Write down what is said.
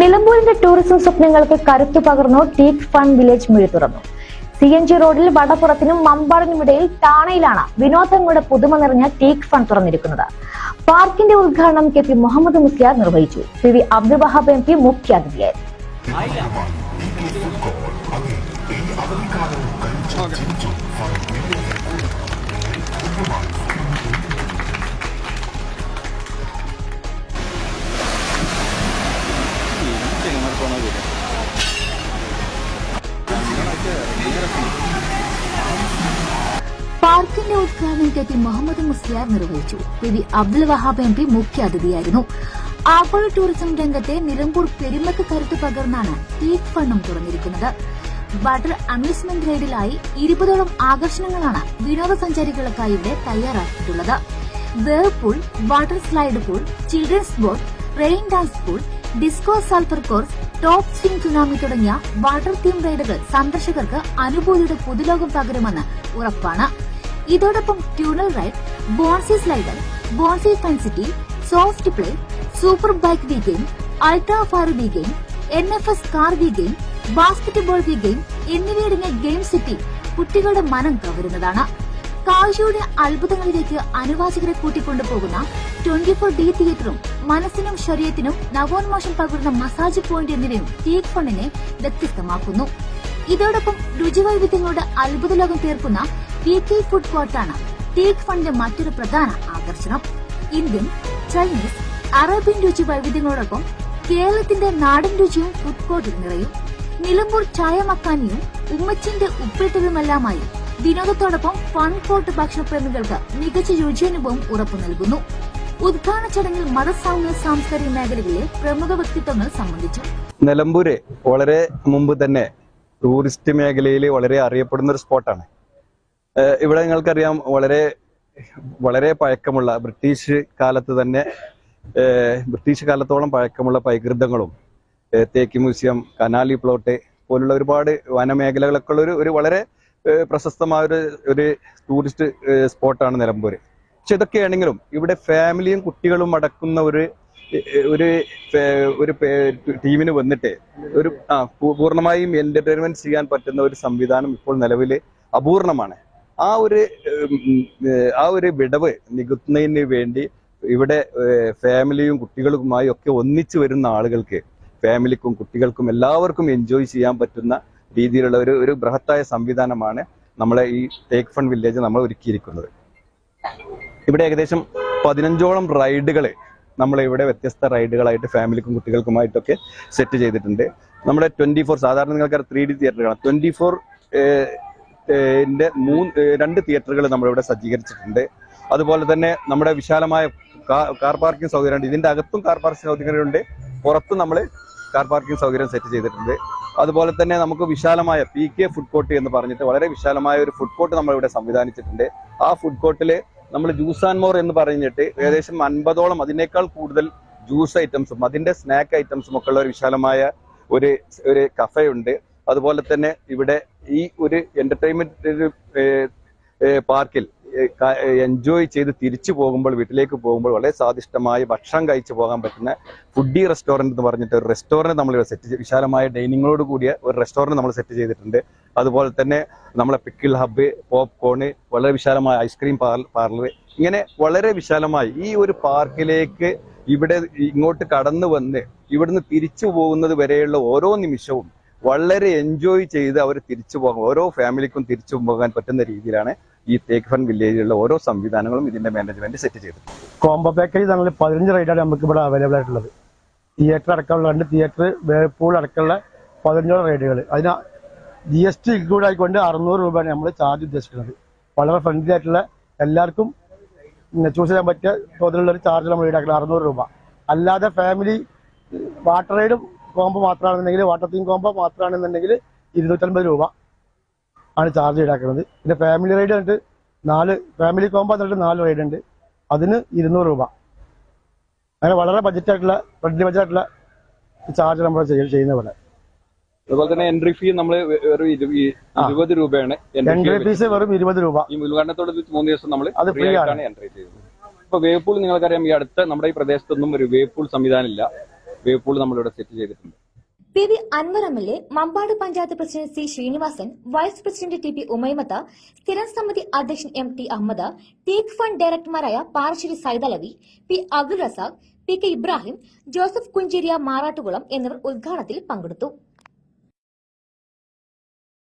നിലമ്പൂരിന്റെ tourism സ്വപ്നങ്ങൾക്ക് കരുത്തു പകർന്നു ടീക്ക് ഫൺ വില്ലേജ് മിഴി തുറന്നു. സി എൻ ജി റോഡിൽ വടപ്പുറത്തിനും മമ്പാടിനും ഇടയിൽ താണയിലാണ് വിനോദങ്ങളുടെ പുതുമ നിറഞ്ഞ ടീക്ക് ഫൺ തുറന്നിരിക്കുന്നത്. പാർക്കിന്റെ ഉദ്ഘാടനം കെ പി മുഹമ്മദ് മുസ്ലിയാർ നിർവഹിച്ചു. P V Abdul Wahab M P മുഖ്യാതിഥിയായിരുന്നു പാർക്കിന്റെ ഉദ്ഘാടനം കെ പി മുഹമ്മദ് മുസ്ലിയാർ നിർവഹിച്ചു. P V Abdul Wahab M P മുഖ്യാതിഥിയായിരുന്നു ആഗോള ടൂറിസം രംഗത്തെ നിലമ്പൂർ പെരുമക്ക് കരുത്ത് പകർന്നാണ് ടീക്ക് ഫണ്ടും തുറന്നിരിക്കുന്നത്. വാട്ടർ അമ്യൂസ്മെന്റ് റൈഡിലായി ഇരുപതോളം ആകർഷണങ്ങളാണ് വിനോദസഞ്ചാരികൾക്കായി ഇവിടെ തയ്യാറാക്കിയിട്ടുള്ളത്. Whirlpool water slide pool children's boat rain dance pool disco sulphur course top swing tsunami തുടങ്ങിയ വാട്ടർ തീം റൈഡുകൾ സന്ദർശകർക്ക് അനുഭൂതിയുടെ പുതുലോകം പകരുമെന്ന് ഉറപ്പാണ്. ഇതോടൊപ്പം tunnel ride bouncy slider bouncy fun city soft play super bike V game ultra far V game N F S car V game basketball V game എന്നിവയടങ്ങിയ game city കുട്ടികളുടെ മനം കവരുന്നതാണ്. കാഴ്ചയുടെ അത്ഭുതങ്ങളിലേക്ക് അനുവാചകരെ കൂട്ടിക്കൊണ്ടുപോകുന്ന ട്വന്റി ഫോർ ഡി തിയേറ്ററും മനസ്സിനും ശരീരത്തിനും നവോന്മോഷം പകരുന്ന മസാജ് പോയിന്റ് എന്നിവയും ടീക്ക് ഫണ്ണിനെ വ്യത്യസ്തമാക്കുന്നു. ഇതോടൊപ്പം രുചിവൈവിധ്യങ്ങളുടെ അത്ഭുത ലോകം തീർക്കുന്ന കെ ഫുഡ് കോർട്ടാണ് ടേക്ക് ഫണ്ടിന്റെ മറ്റൊരു പ്രധാന ആകർഷണം. ഇന്ത്യൻ ചൈനീസ് അറേബ്യൻ രുചി വൈവിധ്യങ്ങളോടൊപ്പം കേരളത്തിന്റെ നാടൻ രുചിയും ഫുഡ് കോർട്ടിൽ നിറയും. നിലമ്പൂർ ചായ മക്കാനിയും ഉമ്മച്ചിന്റെ ഉപ്പിട്ടതുമെല്ലാമായി വിനോദത്തോടൊപ്പം ഫൺ കോർട്ട് ഭക്ഷണപ്രേമികൾക്ക് മികച്ച രുചിയനുഭവം ഉറപ്പു നൽകുന്നു. ഉദ്ഘാടന ചടങ്ങിൽ മതസാമൂഹ്യ സാംസ്കാരിക മേഖലകളിലെ പ്രമുഖ വ്യക്തിത്വങ്ങൾ സംബന്ധിച്ചു. നിലമ്പൂര് വളരെ മുമ്പ് തന്നെ ടൂറിസ്റ്റ് മേഖലയിൽ വളരെ അറിയപ്പെടുന്ന ഒരു സ്പോട്ടാണ് ഇവിടെ നിങ്ങൾക്കറിയാം വളരെ വളരെ പഴക്കമുള്ള ബ്രിട്ടീഷ് കാലത്ത് തന്നെ ബ്രിട്ടീഷ് കാലത്തോളം പഴക്കമുള്ള പൈകൃതങ്ങളും തേക്കി മ്യൂസിയം കനാലി പ്ലോട്ട് പോലുള്ള ഒരുപാട് വനമേഖലകളൊക്കെ ഉള്ള ഒരു ഒരു വളരെ പ്രശസ്തമായ ഒരു ഒരു ടൂറിസ്റ്റ് സ്പോട്ടാണ് നിലമ്പൂർ പക്ഷെ ഇതൊക്കെയാണെങ്കിലും ഇവിടെ ഫാമിലിയും കുട്ടികളും അടക്കുന്ന ഒരു ഒരു ഒരു ടീമിന് വന്നിട്ട് ഒരു ആ പൂർണമായും എന്റർടൈൻമെന്റ് ചെയ്യാൻ പറ്റുന്ന ഒരു സംവിധാനം ഇപ്പോൾ നിലവിൽ അപൂർണമാണ്. ആ ഒരു ആ ഒരു വിടവ് നികുത്തുന്നതിന് വേണ്ടി ഇവിടെ ഫാമിലിയും കുട്ടികളുമായി ഒക്കെ ഒന്നിച്ചു വരുന്ന ആളുകൾക്ക് ഫാമിലിക്കും കുട്ടികൾക്കും എല്ലാവർക്കും എൻജോയ് ചെയ്യാൻ പറ്റുന്ന രീതിയിലുള്ള ഒരു ഒരു ബൃഹത്തായ സംവിധാനമാണ് നമ്മളെ ഈ ടേക്ക് ഫൺ വില്ലേജ് നമ്മൾ ഒരുക്കിയിരിക്കുന്നത്. ഇവിടെ ഏകദേശം പതിനഞ്ചോളം റൈഡുകൾ നമ്മളിവിടെ വ്യത്യസ്ത റൈഡുകളായിട്ട് ഫാമിലിക്കും കുട്ടികൾക്കുമായിട്ടൊക്കെ സെറ്റ് ചെയ്തിട്ടുണ്ട്. നമ്മുടെ ട്വന്റി ഫോർ സാധാരണ നിങ്ങൾക്ക് ത്രീ ഡി തിയേറ്ററുകളാണ്. ട്വന്റി ഫോർ മൂന്ന് രണ്ട് തിയേറ്ററുകൾ നമ്മളിവിടെ സജ്ജീകരിച്ചിട്ടുണ്ട്. അതുപോലെ തന്നെ നമ്മുടെ വിശാലമായ കാർ പാർക്കിംഗ് സൗകര്യമുണ്ട് ഇതിന്റെ അകത്തും കാർ പാർക്കിംഗ് സൗകര്യമുണ്ട് പുറത്തും നമ്മൾ കാർ പാർക്കിംഗ് സൗകര്യം സെറ്റ് ചെയ്തിട്ടുണ്ട്. അതുപോലെ തന്നെ നമുക്ക് വിശാലമായ പി കെ ഫുഡ് കോർട്ട് എന്ന് പറഞ്ഞിട്ട് വളരെ വിശാലമായ ഒരു ഫുഡ് കോർട്ട് നമ്മൾ ഇവിടെ സംവിധാനിച്ചിട്ടുണ്ട്. ആ ഫുഡ് കോർട്ടിൽ നമ്മൾ ജ്യൂസ് ആൻഡ് മോർ എന്ന് പറഞ്ഞിട്ട് ഏകദേശം അൻപതോളം അതിനേക്കാൾ കൂടുതൽ ജ്യൂസ് ഐറ്റംസും അതിന്റെ സ്നാക്ക് ഐറ്റംസും ഒക്കെ ഉള്ള ഒരു വിശാലമായ ഒരു ഒരു കഫേ ഉണ്ട്. അതുപോലെ തന്നെ ഇവിടെ ഈ ഒരു എന്റർടൈൻമെന്റ് പാർക്കിൽ എൻജോയ് ചെയ്ത് തിരിച്ചു പോകുമ്പോൾ വീട്ടിലേക്ക് പോകുമ്പോൾ വളരെ സ്വാദിഷ്ടമായ ഭക്ഷണം കഴിച്ചു പോകാൻ പറ്റുന്ന ഫുഡി റെസ്റ്റോറന്റ് എന്ന് പറഞ്ഞിട്ട് ഒരു റെസ്റ്റോറന്റ് നമ്മൾ സെറ്റ് വിശാലമായ ഡൈനിങ്ങോട് കൂടിയ ഒരു റെസ്റ്റോറന്റ് നമ്മൾ സെറ്റ് ചെയ്തിട്ടുണ്ട്. അതുപോലെ തന്നെ നമ്മളെ പിക്കിൾ ഹബ്ബ് പോപ്കോണ് വളരെ വിശാലമായ ഐസ്ക്രീം പാർലർ ഇങ്ങനെ വളരെ വിശാലമായി ഈ ഒരു പാർക്കിലേക്ക് ഇവിടെ ഇങ്ങോട്ട് കടന്നു വന്ന് ഇവിടുന്ന് തിരിച്ചു പോകുന്നത് വരെയുള്ള ഓരോ നിമിഷവും വളരെ എൻജോയ് ചെയ്ത് അവർ തിരിച്ചു പോകും ഓരോ ഫാമിലിക്കും തിരിച്ചു പോകാൻ പറ്റുന്ന രീതിയിലാണ് ഈ തേക്ക് ഫൺ വില്ലേജിലുള്ള ഓരോ സംവിധാനങ്ങളും ഇതിന്റെ മാനേജ്മെന്റ് സെറ്റ് ചെയ്തത്. കോംബോ പാക്കേജ് ഞങ്ങൾ പതിനഞ്ച് റൈഡാണ് നമുക്ക് ഇവിടെ അവൈലബിൾ ആയിട്ടുള്ളത്. തിയേറ്റർ അടക്കമുള്ള രണ്ട് തിയേറ്റർ വേൾപൂൾ അടക്കമുള്ള പതിനഞ്ചോളം റൈഡുകൾ അതിന് ജി എസ് ടി ഇൻക്ലൂഡ് ആയിക്കൊണ്ട് അറുന്നൂറ് രൂപയാണ് നമ്മൾ ചാർജ് ഉദ്ദേശിക്കുന്നത്. വളരെ ഫ്രണ്ട്ലി ആയിട്ടുള്ള എല്ലാവർക്കും ചൂസ് ചെയ്യാൻ പറ്റിയ തോതിലുള്ള ഒരു ചാർജ് നമ്മൾ ഈടാക്കുന്നത് അറുന്നൂറ് രൂപ. അല്ലാതെ ഫാമിലി വാട്ടർ റൈഡും കോംബോ മാത്രമാണെന്നുണ്ടെങ്കിൽ വാട്ടർ തീം കോംബോ മാത്രമാണെന്നുണ്ടെങ്കിൽ ഇരുന്നൂറ്റൻപത് രൂപ ആണ് ചാർജ് ഈടാക്കുന്നത്. പിന്നെ ഫാമിലി റൈഡ് എന്നിട്ട് നാല് ഫാമിലി കോംബോ എന്നിട്ട് നാല് റൈഡ് ഉണ്ട്. അതിന് ഇരുന്നൂറ് രൂപ. അങ്ങനെ വളരെ ബഡ്ജറ്റ് ആയിട്ടുള്ള ഫ്രണ്ട്ലി ബഡ്ജറ്റ് ആയിട്ടുള്ള ചാർജ് നമ്മൾ ചെയ്യ- ചെയ്യുന്ന പോലെ. അതുപോലെ തന്നെ എൻട്രി ഫീ നമ്മൾ വെറും ഇരു- ഇരുപത് രൂപയാണ് എൻട്രി ഫീസ് വെറും ഇരുപത് രൂപ. ഈ ഉദ്ഘാടനത്തോട് മൂന്ന് ദിവസം നമ്മൾ അത് ഫ്രീ ആയിട്ടാണ് എൻട്രി ചെയ്യുന്നത്. ഇപ്പൊ വേപ്പൂൾ നിങ്ങൾക്കറിയാം ഈ അടുത്ത നമ്മുടെ ഈ പ്രദേശത്തൊന്നും ഒരു വേപ്പൂൾ സംവിധാനം ഇല്ല. വേവ് പൂൾ നമ്മളിവിടെ സെറ്റ് ചെയ്തിട്ടുണ്ട്. P V Anvar M L A Mampad panchayat president C Sreenivasan vice president T P Umaimath സ്ഥിരം സമിതി അധ്യക്ഷൻ M T Ahammed Teak Fund ഡയറക്ടർമാരായ Parassery Saidalavi P Abdul Razak P K Ibrahim Joseph Kunjeria Marattukulam എന്നിവർ ഉദ്ഘാടനത്തിൽ പങ്കെടുത്തു.